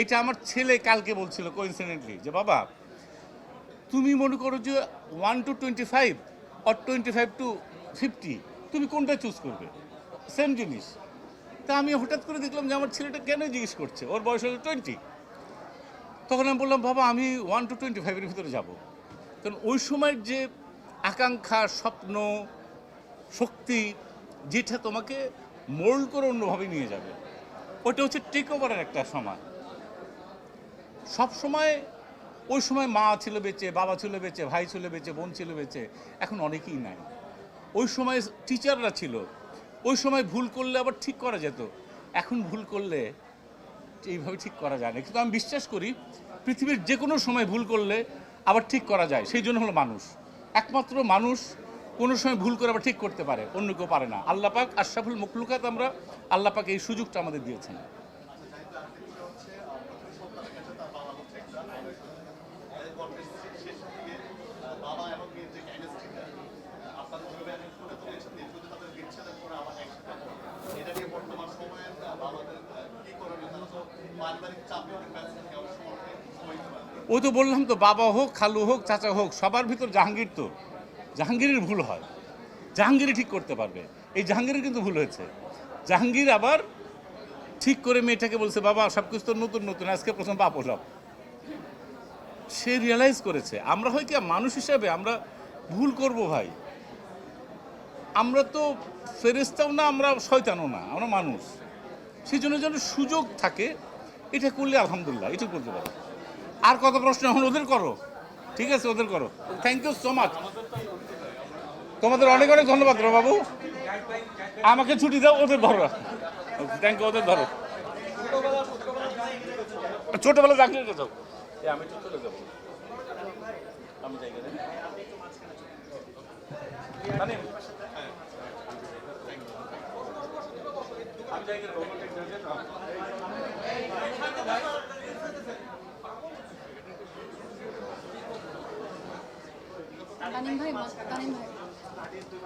এটা আমার ছেলে কালকে বলছিল কোইন্সিডেন্টলি যে, বাবা, তুমি মনে করো যে one to twenty five or twenty five to fifty তুমি কোনটা চুজ করবে? সেম জিনিস। তা আমি হঠাৎ করে দেখলাম যে আমার ছেলেটা কেন জিজ্ঞেস করছে? ওর বয়স হলো টোয়েন্টি তখন আমি বললাম, বাবা, আমি ওয়ান টু টোয়েন্টি ফাইভের ভিতরে যাব। কারণ ওই সময়ের যে আকাঙ্ক্ষা, স্বপ্ন, শক্তি, যেটা তোমাকে মোল্ড করে অন্যভাবে নিয়ে যাবে, ওটা হচ্ছে টেক ওভারের একটা সময়। সব সময়, ওই সময় মা ছিল বেঁচে, বাবা ছিল বেঁচে, ভাই ছিল বেঁচে, বোন ছিল বেঁচে, এখন অনেকেই নাই। ওই সময় টিচাররা ছিল, ওই সময় ভুল করলে আবার ঠিক করা যেত। এখন ভুল করলে এইভাবে ঠিক করা যায় না। কিন্তু আমি বিশ্বাস করি, পৃথিবীর যে কোনো সময় ভুল করলে আবার ঠিক করা যায়, সেই জন্য হলো মানুষ। একমাত্র মানুষ কোনো সময় ভুল করে আবার ঠিক করতে পারে, অন্য কেউ পারে না। আল্লাহ পাক আশরাফুল মুখলুকাত আমরা, আল্লাহ পাক এই সুযোগটা আমাদের দিয়েছেন বাবা এবং মেয়ের যে কেমিস্ট্রিটা আপনারা যেভাবে অ্যারেঞ্জ করে তুলেছেন দীর্ঘদিন তাদের বিচ্ছেদের পরে আবার একসাথে হওয়া। এটা নিয়ে বর্তমান সময়ে আহ, বাবাদের আহ, কি করণীয় তারা তো পারিবারিক চাপে অনেক ব্যস্ত থাকে অনেক সময় সময় দিতে পারে না। ও তো বললাম তো, বাবা হোক, খালু হোক, চাচা হোক, সবার ভিতর জাহাঙ্গীর তো। জাহাঙ্গীরের ভুল হয়। জাহাঙ্গীরই ঠিক করতে পারবে। এই জাহাঙ্গীরের কিন্তু ভুল হয়েছে। জাহাঙ্গীর আবার ঠিক করে মেয়েটাকে বলছে, বাবা সব কিছু তো নতুন নতুন, আজকে প্রথম বাপ সব সে রিয়েলাইজ করেছে। আমরা হয় কি, মানুষ হিসাবে আমরা ভুল করব ভাই। আমরা তো ফেরেস্তাও না, আমরা শয়তানও না, আমরা মানুষ। সেই জন্য যেন সুযোগ থাকে এটা করলে আলহামদুলিল্লাহ এটা করতে পারো। আর কত প্রশ্ন এখন ওদের করো। ঠিক আছে, ওদের করো। থ্যাংক ইউ সো মাচ তোমাদের অনেক অনেক ধন্যবাদ বাবু। আমাকে ছুটি দাও, ওদের ধরো। থ্যাংক ইউ ওদের ধরো। ছোটবেলা যাও আমি যাব। আমি দেন তানিম? আমি জায়গা দেবো তানিম ভাই তানিম ভাই।